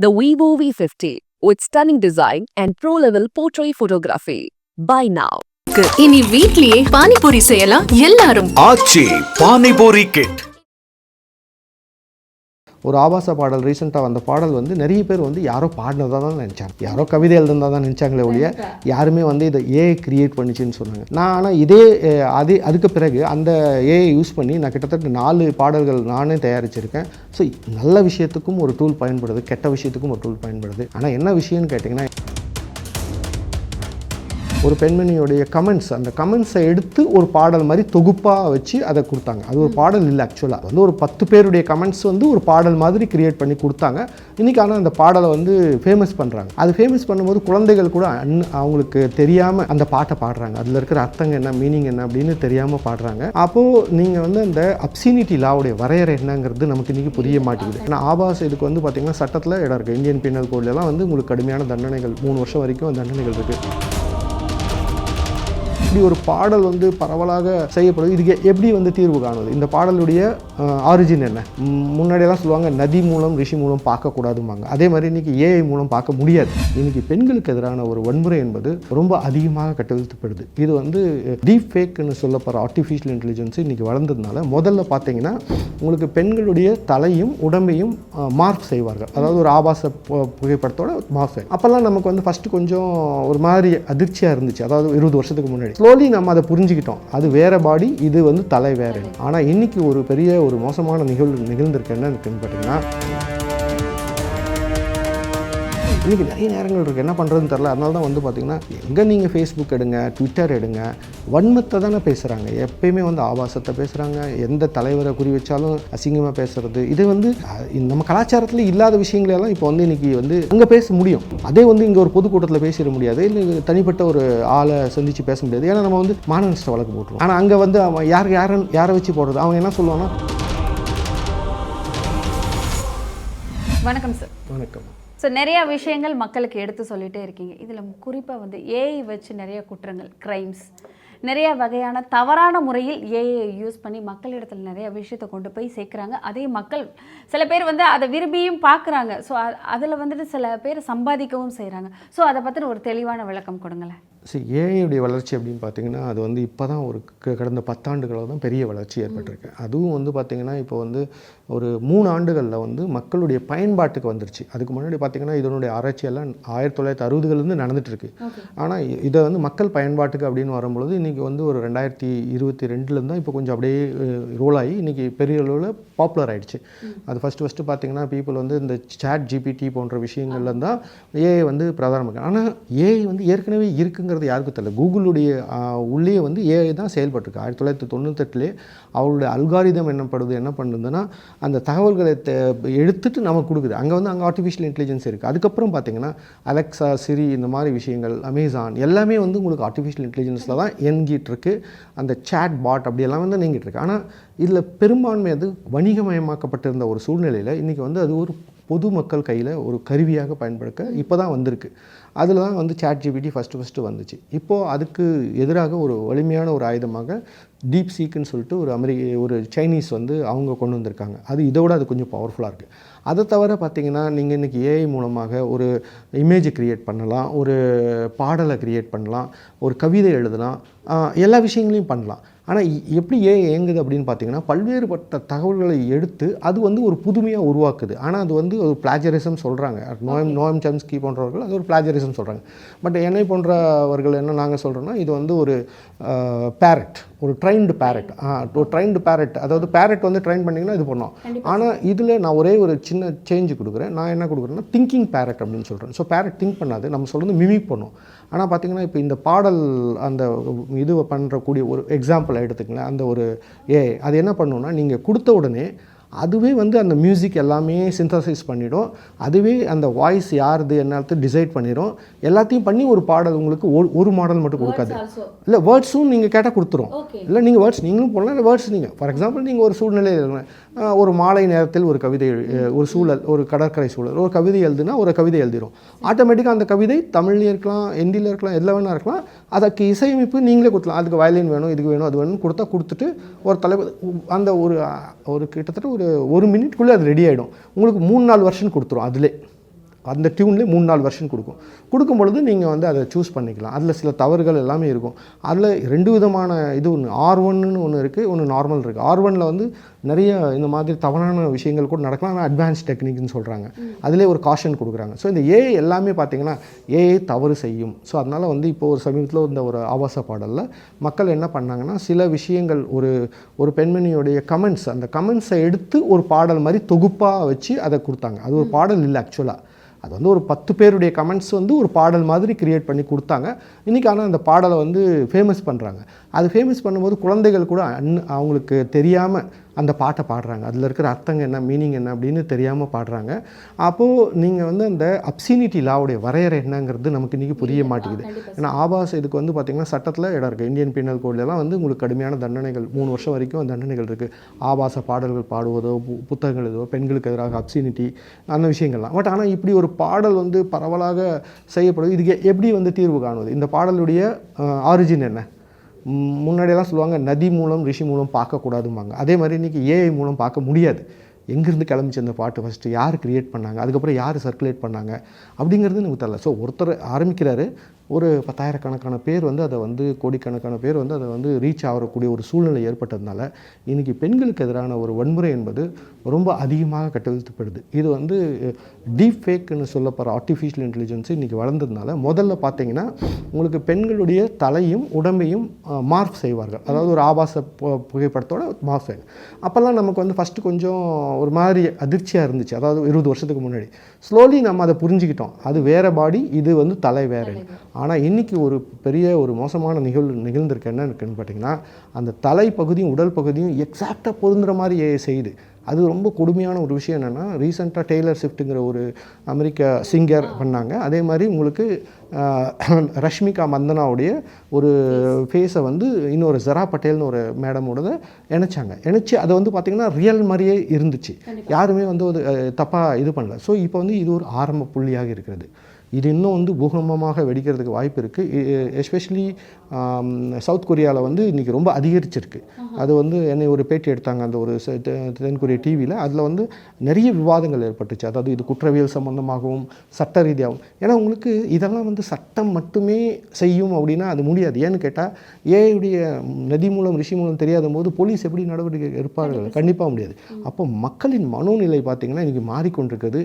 The Vivo V50 with stunning design and pro-level portrait photography. Buy now. இனி வீட்லயே பானிபூரி செய்யலாம் எல்லாரும் ஆச்சி பானிபூரி கிட் ஒரு ஆபாச பாடல் ரீசெண்டாக வந்த பாடல் வந்து நிறைய பேர் வந்து யாரோ பாடினதாக தான் நினச்சாங்க. யாரோ கவிதை எழுதுனதா தான் நினச்சாங்களே ஒழிய யாருமே வந்து இதை ஏ கிரியேட் பண்ணிச்சுன்னு சொன்னாங்க. நான் ஆனால் இதே அதே அதுக்கு பிறகு அந்த ஏஐ யூஸ் பண்ணி நான் கிட்டத்தட்ட நாலு பாடல்கள் நானே தயாரிச்சிருக்கேன். ஸோ நல்ல விஷயத்துக்கும் ஒரு டூல் பயன்படுது கெட்ட விஷயத்துக்கும் ஒரு டூல் பயன்படுது. ஆனால் என்ன விஷயம்னு கேட்டிங்கன்னா ஒரு பெண்மணியுடைய கமெண்ட்ஸ் அந்த கமெண்ட்ஸை எடுத்து ஒரு பாடல் மாதிரி தொகுப்பாக வச்சு அதை கொடுத்தாங்க. அது ஒரு பாடல் இல்லை ஆக்சுவலாக வந்து ஒரு பத்து பேருடைய கமெண்ட்ஸ் வந்து ஒரு பாடல் மாதிரி கிரியேட் பண்ணி கொடுத்தாங்க. இன்றைக்கி ஆனால் அந்த பாடலை வந்து ஃபேமஸ் பண்ணுறாங்க அது ஃபேமஸ் பண்ணும்போது குழந்தைகள் கூட அன் அவங்களுக்கு தெரியாமல் அந்த பாட்டை பாடுறாங்க. அதில் இருக்கிற அர்த்தங்க என்ன மீனிங் என்ன அப்படின்னு தெரியாமல் பாடுறாங்க. அப்போது நீங்கள் வந்து அந்த அப்சினிட்டி லாவுடைய வரையறை என்னங்கிறது நமக்கு இன்றைக்கி புரிய மாட்டேங்குது. ஏன்னா ஆபாச இதுக்கு வந்து பார்த்திங்கன்னா சட்டத்தில் இடம் இருக்குது இந்தியன் பீனல் கோட்லலாம் வந்து உங்களுக்கு கடுமையான தண்டனைகள் மூணு வருஷம் வரைக்கும் தண்டனைகள் இருக்குது இப்படி ஒரு பாடல் வந்து பரவலாக செய்யப்படுது. இதுக்கு எப்படி வந்து தீர்வு காணுது? இந்த பாடலுடைய ஆரிஜின் என்ன? முன்னாடியெல்லாம் சொல்லுவாங்க நதி மூலம் ரிஷி மூலம் பார்க்கக்கூடாதும்பாங்க. அதே மாதிரி இன்னைக்கு ஏஐ மூலம் பார்க்க முடியாது. இன்னைக்கு பெண்களுக்கு எதிரான ஒரு வன்முறை என்பது ரொம்ப அதிகமாக கட்டவிழ்த்துப்படுது. இது வந்து டீப் ஃபேக்னு சொல்லப்படுற ஆர்டிஃபிஷியல் இன்டெலிஜென்ஸ் இன்னைக்கு வளர்ந்ததுனால முதல்ல பார்த்தீங்கன்னா உங்களுக்கு பெண்களுடைய தலையும் உடம்பையும் மார்க் செய்வார்கள். அதாவது ஒரு ஆபாச புகைப்படத்தோட மார்க் செய்யும் அப்போல்லாம் நமக்கு வந்து ஃபஸ்ட்டு கொஞ்சம் ஒரு மாதிரி அதிர்ச்சியாக இருந்துச்சு. அதாவது இருபது வருஷத்துக்கு முன்னாடி. ஸ்லோலி நம்ம அதை புரிஞ்சுக்கிட்டோம். அது வேறு பாடி இது வந்து தலை வேறு. ஆனால் இன்றைக்கி ஒரு பெரிய ஒரு மோசமான நிகழ்வு நிகழ்ந்திருக்கு. என்ன பார்த்தீங்கன்னா இன்றைக்கி நிறைய நேரங்கள் இருக்குது என்ன பண்ணுறதுன்னு தெரில அதனால தான் வந்து பார்த்திங்கன்னா எங்கே நீங்கள் ஃபேஸ்புக் எடுங்க ட்விட்டர் எடுங்க வன்மத்தை தானே பேசுகிறாங்க எப்பயுமே வந்து ஆபாசத்தை பேசுகிறாங்க எந்த தலைவரை குறி வச்சாலும் அசிங்கமாக பேசுகிறது இது வந்து நம்ம கலாச்சாரத்தில் இல்லாத விஷயங்களெல்லாம் இப்போ வந்து இன்றைக்கி வந்து அங்கே பேச முடியும். அதே வந்து இங்கே ஒரு பொதுக்கூட்டத்தில் பேசிட முடியாது. இல்லை தனிப்பட்ட ஒரு ஆளை சந்தித்து பேச முடியாது. ஏன்னா நம்ம வந்து மான நஷ்ட வழக்கு போட்டுருவோம். ஆனால் அங்கே வந்து அவன் யார் யாரை யாரை வச்சு போடுறது? அவன் என்ன சொல்லுவான்னா வணக்கம் சார் வணக்கம். ஸோ நிறைய விஷயங்கள் மக்களுக்கு எடுத்து சொல்லிட்டே இருக்கீங்க. இதில் குறிப்பாக வந்து ஏஐ வச்சு நிறைய குற்றங்கள் கிரைம்ஸ் நிறைய வகையான தவறான முறையில் ஏஐ யூஸ் பண்ணி மக்களிடத்தில் நிறைய விஷயத்தை கொண்டு போய் சேர்க்குறாங்க. அதே மக்கள் சில பேர் வந்து அதை விரும்பியும் பார்க்குறாங்க. ஸோ அதில் வந்துட்டு சில பேர் சம்பாதிக்கவும் செய்கிறாங்க ஸோ அதை பற்றின ஒரு தெளிவான விளக்கம் கொடுங்களேன். சரி ஏஐயுடைய வளர்ச்சி அப்படின்னு பார்த்தீங்கன்னா அது வந்து இப்போ தான் ஒரு கடந்த பத்தாண்டுகளாக தான் பெரிய வளர்ச்சி ஏற்பட்டிருக்கு. அதுவும் வந்து பார்த்திங்கன்னா இப்போ வந்து ஒரு மூணு ஆண்டுகளில் வந்து மக்களுடைய பயன்பாட்டுக்கு வந்துருச்சு. அதுக்கு முன்னாடி பார்த்திங்கன்னா இதனுடைய ஆராய்ச்சியெல்லாம் ஆயிரத்தி தொள்ளாயிரத்தி அறுபதுலேருந்து நடந்துட்டுருக்கு ஆனால் இதை வந்து மக்கள் பயன்பாட்டுக்கு அப்படின்னு வரும்பொழுது இன்றைக்கி வந்து ஒரு ரெண்டாயிரத்தி இருபத்தி ரெண்டுலேருந்து தான் இப்போ கொஞ்சம் அப்படியே ரோல் ஆகி இன்றைக்கி பெரிய அளவில் பாப்புலர் ஆயிடுச்சு. அது ஃபஸ்ட்டு ஃபஸ்ட்டு பார்த்தீங்கன்னா பீப்புள் வந்து இந்த சாட் ஜிபிடி போன்ற விஷயங்கள்ல தான் ஏஐ வந்து பிரதானமாக ஆனால் ஏஐ வந்து ஏற்கனவே இருக்குங்கிறது யாருக்கும் தெரியல. கூகுளுடைய உள்ளே வந்து ஏஐ தான் செயல்பட்டுருக்கு. ஆயிரத்தி தொள்ளாயிரத்தி தொண்ணூத்தெட்டுலேயே அவருடைய அல்காரிதம் என்னப்படுது என்ன பண்ணுதுன்னா அந்த தகவல்களை எடுத்துட்டு நமக்கு கொடுக்குது. அங்கே வந்து அங்கே ஆர்டிஃபிஷியல் இன்டெலிஜென்ஸ் இருக்குது அதுக்கப்புறம் பார்த்தீங்கன்னா அலெக்ஸா சிரி இந்த மாதிரி விஷயங்கள் அமேசான் எல்லாமே வந்து உங்களுக்கு ஆர்டிஃபிஷியல் இன்டெலிஜென்ஸில் தான் இயங்கிட்டு இருக்கு. அந்த சேட் பாட் அப்படியெல்லாம் வந்து நீங்கிட்டு இருக்கு. ஆனால் இதில் பெரும்பான்மை அது வணிகமயமாக்கப்பட்டிருந்த ஒரு சூழ்நிலையில் இன்றைக்கி வந்து அது ஒரு பொதுமக்கள் கையில் ஒரு கருவியாக பயன்படுத்த இப்போ தான் வந்திருக்கு. அதில் தான் வந்து சாட் ஜிபிடி ஃபஸ்ட்டு ஃபஸ்ட்டு வந்துச்சு. இப்போது அதுக்கு எதிராக ஒரு வலிமையான ஒரு ஆயுதமாக டீப் சீக்குன்னு சொல்லிட்டு ஒரு அமெரிக்க ஒரு சைனீஸ் வந்து அவங்க கொண்டு வந்திருக்காங்க. அது இதோட அது கொஞ்சம் பவர்ஃபுல்லாக இருக்குது அதை தவிர பார்த்தீங்கன்னா நீங்கள் இன்றைக்கி ஏஐ மூலமாக ஒரு இமேஜை க்ரியேட் பண்ணலாம் ஒரு பாடலை க்ரியேட் பண்ணலாம் ஒரு கவிதை எழுதலாம் எல்லா விஷயங்களையும் பண்ணலாம். ஆனால் எப்படி ஏ இயங்குது அப்படின்னு பார்த்தீங்கன்னா பல்வேறுபட்ட தகவல்களை எடுத்து அது வந்து ஒரு புதுமையாக உருவாக்குது. ஆனால் அது வந்து ஒரு பிளாஜரிசம் சொல்கிறாங்க நோயம் நோயம் சம்ஸ்கி போன்றவர்கள் அது ஒரு பிளாஜரிசம் சொல்கிறாங்க பட் என்னை போன்றவர்கள் என்ன நாங்கள் சொல்கிறோன்னா இது வந்து ஒரு பேரட் ஒரு ட்ரைன்டு பேரட் ஒரு ட்ரைன்டு பேரட் அதாவது பேரட் வந்து ட்ரைன் பண்ணிங்கன்னா இது பண்ணோம். ஆனால் இதில் நான் ஒரே ஒரு சின்ன சேஞ்ச் கொடுக்குறேன். நான் என்ன கொடுக்குறேன்னா திங்கிங் பேரட் அப்படின்னு சொல்கிறேன் ஸோ பேரட் திங்க் பண்ணாது. நம்ம சொல்கிறது மிமிக் பண்ணும். ஆனால் பார்த்தீங்கன்னா இப்போ இந்த பாடல் அந்த இது பண்ணுறக்கூடிய ஒரு எக்ஸாம்பிள் எடுத்துக்கங்களேன். அந்த ஒரு ஏ அது என்ன பண்ணுன்னா நீங்கள் கொடுத்த உடனே அதுவே வந்து அந்த மியூசிக் எல்லாமே சிந்தசைஸ் பண்ணிடும். அதுவே அந்த வாய்ஸ் யாருது என்னத்து டிசைட் பண்ணிடும் எல்லாத்தையும் பண்ணி ஒரு பாடல் உங்களுக்கு ஒரு ஒரு மாடல் மட்டும் கொடுக்காது. இல்லை வேர்ட்ஸும் நீங்கள் கேட்டால் கொடுத்துரும். இல்லை நீங்கள் வேர்ட்ஸ் நீங்களும் போடலாம் இல்லை வேர்ட்ஸ் நீங்கள் ஃபார் எக்ஸாம்பிள் நீங்கள் ஒரு சூழ்நிலை எழுதுங்க. ஆஹ் ஒரு மாலை நேரத்தில் ஒரு கவிதை ஒரு சூழல் ஒரு கடற்கரை சூழல். ஒரு கவிதை எழுதுனா ஒரு கவிதை எழுதிரும். ஆட்டோமேட்டிக்காக அந்த கவிதை தமிழ்லையும் இருக்கலாம் ஹிந்தியில் இருக்கலாம் எதில் வேணா இருக்கலாம். அதுக்கு இசையமைப்பு நீங்களே கொடுக்கலாம். அதுக்கு வயலின் வேணும் இதுக்கு வேணும் அது வேணும் கொடுத்தா கொடுத்துட்டு ஒரு தலைவர் அந்த ஒரு ஒரு கிட்டத்தட்ட ஒரு ஒரு மினிட்குள்ளே அது ரெடி ஆகிடும் உங்களுக்கு மூணு நாலு வருஷன் கொடுத்துரும் அதிலே. அந்த டியூன்லேயே மூணு நாலு வெர்ஷன் கொடுக்கும். கொடுக்கும் பொழுது நீங்கள் வந்து அதை சூஸ் பண்ணிக்கலாம். அதில் சில தவறுகள் எல்லாமே இருக்கும். அதில் ரெண்டு விதமான இது ஒன்று ஆர் ஒன்னு ஒன்று இருக்குது ஒன்று நார்மல் இருக்குது ஆர் ஒனில் வந்து நிறைய இந்த மாதிரி தவறான விஷயங்கள் கூட நடக்கலாம். ஆனால் அட்வான்ஸ் டெக்னிக்னு சொல்கிறாங்க அதிலே ஒரு காஷன் கொடுக்குறாங்க. ஸோ இந்த ஏஐ எல்லாமே பார்த்தீங்கன்னா ஏஐ தவறு செய்யும். ஸோ அதனால் வந்து இப்போ ஒரு சமீபத்தில் இந்த ஒரு ஆபாச பாடலில் மக்கள் என்ன பண்ணாங்கன்னா சில விஷயங்கள் ஒரு ஒரு பெண்மணியுடைய கமெண்ட்ஸ் அந்த கமெண்ட்ஸை எடுத்து ஒரு பாடல் மாதிரி தொகுப்பாக வச்சு அதை கொடுத்தாங்க. அது ஒரு பாடல் இல்லை ஆக்சுவலாக அது வந்து ஒரு பத்து பேருடைய கமெண்ட்ஸ் வந்து ஒரு பாடல் மாதிரி கிரியேட் பண்ணி கொடுத்தாங்க. இன்றைக்கி ஆனால் அந்த பாடலை வந்து ஃபேமஸ் பண்ணுறாங்க அது ஃபேமஸ் பண்ணும்போது குழந்தைகள் கூட அவங்களுக்கு தெரியாமல் அந்த பாட்டை பாடுறாங்க. அதில் இருக்கிற அர்த்தங்க என்ன மீனிங் என்ன அப்படின்னு தெரியாமல் பாடுறாங்க. அப்போது நீங்கள் வந்து அந்த அப்சினிட்டி லாவுடைய வரையறை என்னங்கிறது நமக்கு இன்றைக்கி புரிய மாட்டேங்குது. ஏன்னா ஆபாச இதுக்கு வந்து பார்த்திங்கன்னா சட்டத்தில் இடம் இருக்குது இந்தியன் பீனல் கோட்லலாம் வந்து உங்களுக்கு கடுமையான தண்டனைகள் மூணு வருஷம் வரைக்கும் தண்டனைகள் இருக்குது ஆபாச பாடல்கள் பாடுவதோ புத்தகங்கள் எழுதுவோ பெண்களுக்கு எதிராக அப்சினிட்டி அந்த விஷயங்கள்லாம். பட் ஆனால் இப்படி ஒரு பாடல் வந்து பரவலாக செய்யப்படுது. இதுக்கு எப்படி வந்து தீர்வு காணுவது? இந்த பாடலுடைய ஆரிஜின் என்ன? முன்னாடியெல்லாம் சொல்லுவாங்க நதி மூலம் ரிஷி மூலம் பார்க்கக்கூடாதும்பாங்க. அதே மாதிரி இன்றைக்கி ஏஐ மூலம் பார்க்க முடியாது. எங்கேருந்து கிளம்பிச்சு அந்த பாட்டு ஃபஸ்ட்டு யார் க்ரியேட் பண்ணாங்க அதுக்கப்புறம் யார் சர்க்குலேட் பண்ணாங்க அப்படிங்கிறது நமக்கு தெரியல. ஸோ ஒருத்தர் ஆரம்பிக்கிறாரு ஒரு பத்தாயிரக்கணக்கான பேர் வந்து அதை வந்து கோடிக்கணக்கான பேர் வந்து அதை வந்து ரீச் ஆகக்கூடிய ஒரு சூழ்நிலை ஏற்பட்டதுனால இன்றைக்கி பெண்களுக்கு எதிரான ஒரு வன்முறை என்பது ரொம்ப அதிகமாக கட்டவிழ்த்துப்படுது. இது வந்து டீப் ஃபேக்குன்னு சொல்லப்படுற ஆர்டிஃபிஷியல் இன்டெலிஜென்ஸ் இன்றைக்கி வளர்ந்ததுனால முதல்ல பார்த்தீங்கன்னா உங்களுக்கு பெண்களுடைய தலையும் உடம்பையும் மார்க் செய்வார்கள். அதாவது ஒரு ஆபாச பு- புகைப்படத்தோட மார்ஃப் செய்வாங்க. அப்போல்லாம் நமக்கு வந்து ஃபஸ்ட்டு கொஞ்சம் ஒரு மாதிரி அதிர்ச்சியாக இருந்துச்சு. அதாவது இருபது வருஷத்துக்கு முன்னாடி. ஸ்லோலி நம்ம அதை புரிஞ்சுக்கிட்டோம். அது வேறு பாடி இது வந்து தலை வேறு. ஆனால் இன்றைக்கி ஒரு பெரிய ஒரு மோசமான நிகழ்வு நிகழ்ந்திருக்கு. என்ன இருக்குன்னு பார்த்தீங்கன்னா அந்த தலை பகுதியும் உடல் பகுதியும் எக்ஸாக்டாக பொருந்துற மாதிரி செய்யுது. அது ரொம்ப கொடுமையான ஒரு விஷயம் என்னென்னா ரீசெண்டாக டெய்லர் ஸ்விஃப்ட்டுங்கிற ஒரு அமெரிக்க சிங்கர் பண்ணாங்க. அதே மாதிரி உங்களுக்கு ரஷ்மிகா மந்தனாவுடைய ஒரு ஃபேஸை வந்து இன்னொரு ஜெரா பட்டேல்னு ஒரு மேடமோடத இணைச்சாங்க. இணைச்சி அதை வந்து பார்த்திங்கன்னா ரியல் மாதிரியே இருந்துச்சு. யாருமே வந்து ஒரு தப்பாக இது பண்ணல. ஸோ இப்போ வந்து இது ஒரு ஆரம்ப புள்ளியாக இருக்கிறது. இது இன்னும் வந்து பூகம்பமாக வெடிக்கிறதுக்கு வாய்ப்பு இருக்குது எஸ்பெஷலி சவுத் கொரியாவில் வந்து இன்றைக்கி ரொம்ப அதிகரிச்சிருக்கு. அது வந்து என்னை ஒரு பேட்டி எடுத்தாங்க அந்த ஒரு தென்கொரிய டிவியில் அதில் வந்து நிறைய விவாதங்கள் ஏற்பட்டுச்சு. அதாவது இது குற்றவியல் சம்பந்தமாகவும் சட்ட ரீதியாகவும். ஏன்னா உங்களுக்கு இதெல்லாம் வந்து சட்டம் மட்டுமே செய்யும் அப்படின்னா அது முடியாது. ஏன்னு கேட்டால் ஏயுடைய நதி மூலம் ரிஷி மூலம் தெரியாத போது போலீஸ் எப்படி நடவடிக்கை எடுப்பார்கள்? கண்டிப்பாக முடியாது. அப்போ மக்களின் மனோநிலை பார்த்திங்கன்னா இன்றைக்கி மாறிக்கொண்டிருக்கிறது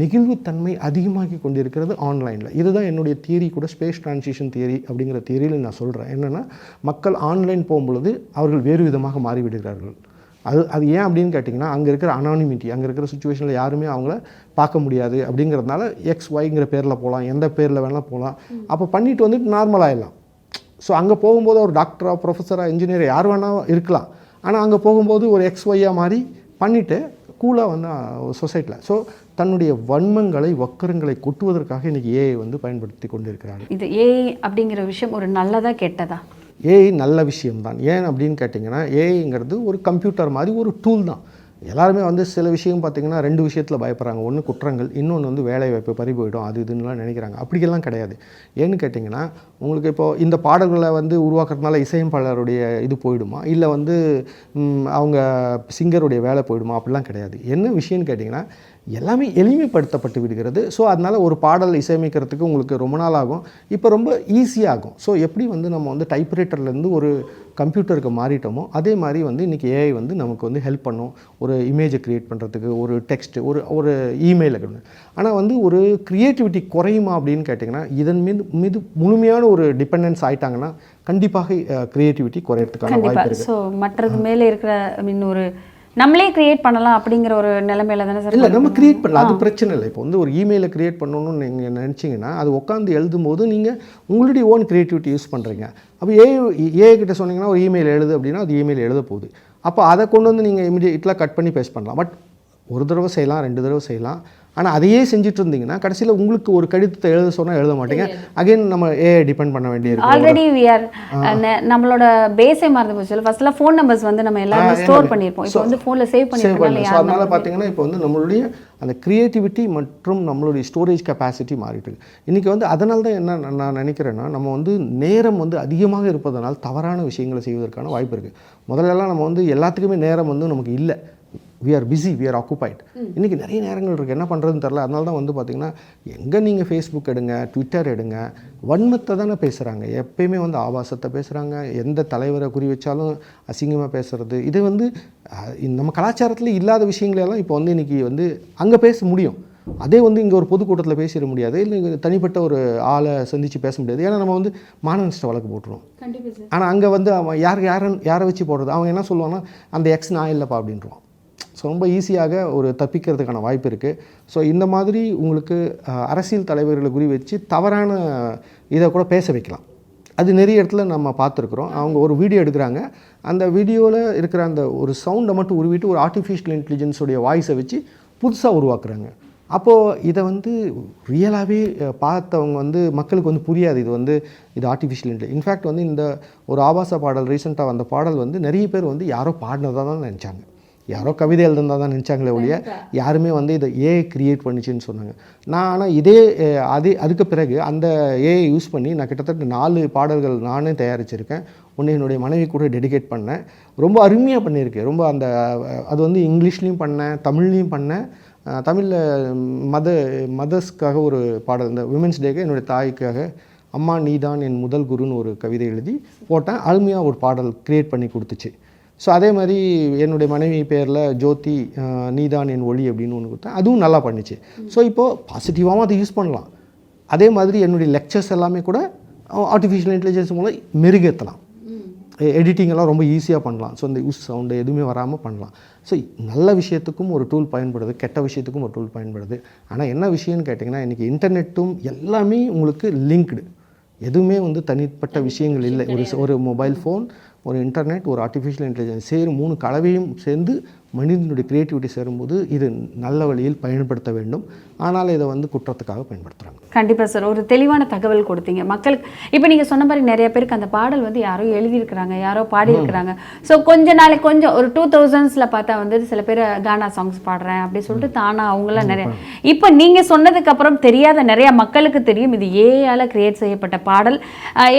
நெகிழ்வுத்தன்மை அதிகமாகி கொண்டிருக்கிறது ஆன்லைனில். இதுதான் என்னுடைய தியரி கூட ஸ்பேஸ் டிரான்சிஷன் தியரி அப்படிங்கிற தியரியில் நான் சொல்கிறேன் என்னென்னா மக்கள் ஆன்லைன் போகும்பொழுது அவர்கள் வேறு விதமாக மாறிவிடுகிறார்கள். அது அது ஏன் அப்படின்னு கேட்டிங்கன்னா அங்கே இருக்கிற அனானிமிட்டி அங்கே இருக்கிற சுச்சுவேஷனில் யாருமே அவங்கள பார்க்க முடியாது அப்படிங்கிறதுனால எக்ஸ் ஒய்ங்கிற பேரில் போகலாம் எந்த பேரில் வேணால் போகலாம் அப்போ பண்ணிட்டு வந்துட்டு நார்மல் ஆயிடலாம். ஸோ அங்கே போகும்போது ஒரு டாக்டராக ப்ரொஃபஸராக இன்ஜினியர் யார் வேணால் இருக்கலாம். ஆனால் அங்கே போகும்போது ஒரு எக்ஸ் ஒய்யாக மாதிரி பண்ணிவிட்டு கூலாக வந்து சொசைட்டியில் ஸோ தன்னுடைய வன்மங்களை வக்கரங்களை கொட்டுவதற்காக இன்றைக்கி ஏஐ வந்து பயன்படுத்தி கொண்டிருக்கிறாங்க இது ஏஐ அப்படிங்கிற விஷயம் ஒரு நல்லதா கெட்டதா? ஏஐ நல்ல விஷயம்தான். ஏன் அப்படின்னு கேட்டிங்கன்னா ஏஐங்கிறது ஒரு கம்ப்யூட்டர் மாதிரி ஒரு டூல் தான். எல்லாருமே வந்து சில விஷயம் பார்த்தீங்கன்னா ரெண்டு விஷயத்தில் பயப்படுறாங்க. ஒன்று குற்றங்கள் இன்னொன்று வந்து வேலை வாய்ப்பு பறி போயிடும் அது இதுன்னுலாம் நினைக்கிறாங்க. அப்படியெல்லாம் கிடையாது. ஏன்னு கேட்டிங்கன்னா உங்களுக்கு இப்போ இந்த பாடல்களை வந்து உருவாக்குறதுனால இசையமைப்பாளருடைய இது போயிடுமா? இல்லை வந்து அவங்க சிங்கருடைய வேலை போயிடுமா? அப்படிலாம் கிடையாது. என்ன விஷயம்னு கேட்டிங்கன்னா எல்லாமே எளிமைப்படுத்தப்பட்டு விடுகிறது. ஸோ அதனால் ஒரு பாடல் இசையமைக்கிறதுக்கு உங்களுக்கு ரொம்ப நாள் ஆகும். இப்போ ரொம்ப ஈஸியாகும் ஸோ எப்படி வந்து நம்ம வந்து டைப்ரைட்டர்லேருந்து ஒரு கம்ப்யூட்டருக்கு மாறிட்டோமோ அதே மாதிரி வந்து இன்றைக்கி ஏஐ வந்து நமக்கு வந்து ஹெல்ப் பண்ணும். ஒரு இமேஜை க்ரியேட் பண்ணுறதுக்கு ஒரு டெக்ஸ்ட் ஒரு ஒரு இமெயிலை ஆனால் வந்து ஒரு க்ரியேட்டிவிட்டி குறையுமா அப்படின்னு கேட்டிங்கன்னா இதன் மீது மீது முழுமையான ஒரு டிபெண்டன்ஸ் ஆயிட்டாங்கன்னா கண்டிப்பாக க்ரியேட்டிவிட்டி குறையறதுக்கான வாய்ப்பு இருக்குது ஸோ மற்றது மேலே இருக்கிற ஐ மீன் ஒரு நம்மளே கிரியேட் பண்ணலாம் அப்படிங்கிற ஒரு நிலைமையில தானே சார் இல்லை நம்ம கிரியேட் பண்ணலாம். அது பிரச்சனை இல்லை. இப்போ வந்து ஒரு இமெயிலை கிரியேட் பண்ணணும்னு நீங்கள் நினச்சிங்கன்னா அது உட்காந்து எழுதும்போது நீங்கள் உங்களுடைய ஓன் கிரியேட்டிவிட்டி யூஸ் பண்ணுறீங்க அப்போ ஏ ஏ கிட்ட சொன்னீங்கன்னா ஒரு இமெயில் எழுது அப்படின்னா அது இமெயில் எழுத போகுது. அப்போ அதை கொண்டு வந்து நீங்கள் இமிடியேட்டில் கட் பண்ணி பேஸ்ட் பண்ணலாம். பட் ஒரு தடவை செய்யலாம் ரெண்டு தடவை செய்யலாம். ஆனால் அதையே செஞ்சுட்டு இருந்தீங்கன்னா கடைசியில் உங்களுக்கு ஒரு கடிதத்தை எழுத சொன்னால் எழுத மாட்டீங்க. அகைன் நம்ம ஏஐ டிபெண்ட் பண்ண வேண்டியிருக்கும் ஆல்ரெடி வி ஆர் நம்மளோட பேஸே மறந்து போச்சு. ஃபர்ஸ்ட்ல ஃபோன் நம்பர்ஸ் வந்து நம்ம எல்லாரும் ஸ்டோர் பண்ணியிருப்போம். இப்போ வந்து ஃபோன்ல சேவ் பண்ணல ஸோ அதனால் பார்த்தீங்கன்னா இப்போ வந்து நம்மளுடைய அந்த க்ரியேட்டிவிட்டி மற்றும் நம்மளுடைய ஸ்டோரேஜ் கெப்பாசிட்டி மாறிட்டு இருக்கு. இன்றைக்கி வந்து அதனால தான் என்ன நான் நான் நினைக்கிறேன்னா நம்ம வந்து நேரம் வந்து அதிகமாக இருப்பதனால் தவறான விஷயங்களை செய்வதற்கான வாய்ப்பு இருக்குது முதல்லலாம் நம்ம வந்து எல்லாத்துக்குமே நேரம் வந்து நமக்கு இல்லை. We are busy we are occupied இன்றைக்கி நிறைய நேரங்கள் இருக்குது என்ன பண்ணுறதுன்னு தெரில அதனால தான் வந்து பார்த்திங்கன்னா எங்கே நீங்கள் ஃபேஸ்புக் எடுங்க ட்விட்டர் எடுங்க வன்மத்தை தானே பேசுகிறாங்க எப்பயுமே வந்து ஆபாசத்தை பேசுகிறாங்க எந்த தலைவரை குறி வச்சாலும் அசிங்கமாக பேசுகிறது இது வந்து நம்ம கலாச்சாரத்தில் இல்லாத விஷயங்களெல்லாம் இப்போ வந்து இன்றைக்கி வந்து அங்கே பேச முடியும். அதே வந்து இங்கே ஒரு பொதுக்கூட்டத்தில் பேசிட முடியாது. இல்லை தனிப்பட்ட ஒரு ஆளை சந்தித்து பேச முடியாது. ஏன்னா நம்ம வந்து மானநஷ்ட வழக்கு போட்டுருவோம். ஆனால் அங்கே வந்து அவன் யார் யாரை யாரை வச்சு போடுறது? அவன் என்ன சொல்லுவான்னா அந்த எக்ஸ் நான் இல்லைப்பா அப்படின்றான் ஸோ ரொம்ப ஈஸியாக ஒரு தப்பிக்கிறதுக்கான வாய்ப்பு இருக்குது ஸோ இந்த மாதிரி உங்களுக்கு அரசியல் தலைவர்களை குறி வச்சு தவறான இதை கூட பேச வைக்கலாம். அது நிறைய இடத்துல நம்ம பார்த்துருக்குறோம். அவங்க ஒரு வீடியோ எடுக்கிறாங்க. அந்த வீடியோவில் இருக்கிற அந்த ஒரு சவுண்டை மட்டும் உருவிட்டு ஒரு ஆர்டிஃபிஷியல் இன்டெலிஜென்ஸோடைய வாய்ஸை வச்சு புதுசாக உருவாக்குறாங்க. அப்போது இதை வந்து ரியலாகவே பார்த்தவங்க வந்து மக்களுக்கு வந்து புரியாது. இது வந்து இது ஆர்டிஃபிஷியல் இன்டெலி இன்ஃபேக்ட் வந்து இந்த ஒரு ஆபாச பாடல் ரீசெண்டாக வந்த பாடல் வந்து நிறைய பேர் வந்து யாரோ பாடினதாக தான் நினச்சாங்க. யாரோ கவிதை எழுதுனதா தான் நினச்சாங்களே ஒழிய யாருமே வந்து இதை ஏஐ கிரியேட் பண்ணிச்சுன்னு சொன்னாங்க. நான் ஆனால் இதே அதே அதுக்கு பிறகு அந்த ஏஐ யூஸ் பண்ணி நான் கிட்டத்தட்ட நாலு பாடல்கள் நானே தயாரிச்சிருக்கேன். ஒன்று என்னுடைய மனைவி கூட டெடிகேட் பண்ணேன். ரொம்ப அருமையாக பண்ணியிருக்கேன் ரொம்ப அந்த அது வந்து இங்கிலீஷ்லேயும் பண்ணேன் தமிழ்லேயும் பண்ணேன். தமிழில் மத மதர்ஸ்க்காக ஒரு பாடல் இந்த விமென்ஸ் டேக்கு என்னுடைய தாய்க்காக அம்மா நீதான் என் முதல் குருன்னு ஒரு கவிதை எழுதி போட்டேன். அருமையாக ஒரு பாடல் க்ரியேட் பண்ணி கொடுத்துச்சு. ஸோ அதே மாதிரி என்னுடைய மனைவி பேரில் ஜோதி நீதான் என் ஒளி அப்படின்னு ஒன்று கொடுத்தேன் அதுவும் நல்லா பண்ணிச்சு. ஸோ இப்போது பாசிட்டிவாகவும் அதை யூஸ் பண்ணலாம். அதே மாதிரி என்னுடைய லெக்சர்ஸ் எல்லாமே கூட ஆர்டிஃபிஷியல் இன்டெலிஜென்ஸ் மூலம் மெருகேற்றலாம் எடிட்டிங் எல்லாம் ரொம்ப ஈஸியாக பண்ணலாம். ஸோ இந்த யூஸ் சவுண்டு எதுவுமே வராமல் பண்ணலாம். ஸோ நல்ல விஷயத்துக்கும் ஒரு டூல் பயன்படுது கெட்ட விஷயத்துக்கும் ஒரு டூல் பயன்படுது. ஆனால் என்ன விஷயம்னு கேட்டிங்கன்னா இன்றைக்கி இன்டர்நெட்டும் எல்லாமே உங்களுக்கு லிங்க்டு எதுவுமே வந்து தனிப்பட்ட விஷயங்கள் இல்லை. ஒரு ஒரு மொபைல் ஃபோன் ஒரு இன்டர்நெட் ஒரு ஆர்டிஃபிஷியல் இன்டெலிஜென்ஸ் சேரும் மூணு கலவையும் சேர்ந்து மனிதனுடைய கிரியேட்டிவிட்டி சேரும்போது இது நல்ல வழியில் பயன்படுத்த வேண்டும். ஆனால் இதை வந்து குற்றத்துக்காக பயன்படுத்துகிறாங்க கண்டிப்பாக சார். ஒரு தெளிவான தகவல் கொடுத்தீங்க. மக்களுக்கு இப்போ நீங்கள் சொன்ன மாதிரி நிறைய பேருக்கு அந்த பாடல் வந்து யாரோ எழுதியிருக்கிறாங்க யாரோ பாடியிருக்கிறாங்க. ஸோ கொஞ்ச நாளைக்கு கொஞ்சம் ஒரு டூ தௌசண்ட்ஸில் பார்த்தா வந்து சில பேர் கானா சாங்ஸ் பாடுறேன் அப்படி சொல்லிட்டு தானா அவங்களாம் நிறைய இப்போ நீங்கள் சொன்னதுக்கு அப்புறம் தெரியாத நிறைய மக்களுக்கு தெரியும் இது ஏஆல கிரியேட் செய்யப்பட்ட பாடல்.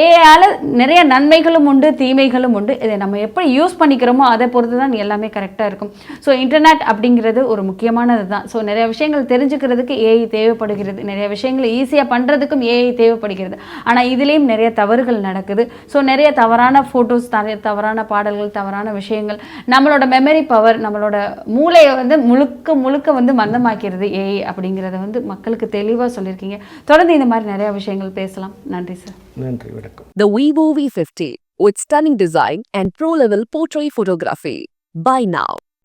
ஏஆல நிறைய நன்மைகளும் உண்டு தீமைகளும் உண்டு. இதை நம்ம எப்படி யூஸ் பண்ணிக்கிறோமோ அதை பொறுத்து தான் எல்லாமே கரெக்டாக இருக்கும். ஸோ இன்டர்நெட் அப்படிங்கிறது ஒரு முக்கியமானது தான். ஸோ நிறைய விஷயங்கள் தெரிஞ்சுக்கிறதுக்கு ஏஐ தேவைப்படுகிறது. நிறைய விஷயங்களை ஈஸியாக பண்ணுறதுக்கும் ஏஐ தேவைப்படுகிறது. ஆனால் இதுலேயும் நிறைய தவறுகள் நடக்குது. ஸோ நிறைய தவறான ஃபோட்டோஸ் நிறைய தவறான பாடல்கள் தவறான விஷயங்கள் நம்மளோட மெமரி பவர் நம்மளோட மூளையை வந்து முழுக்க முழுக்க வந்து மந்தமாக்கிறது ஏஐ அப்படிங்கிறத வந்து மக்களுக்கு தெளிவாக சொல்லியிருக்கீங்க. தொடர்ந்து இந்த மாதிரி நிறைய விஷயங்கள் பேசலாம். நன்றி சார் நன்றி வணக்கம். The Vivo V50 with stunning design and pro-level portrait photography. Buy now.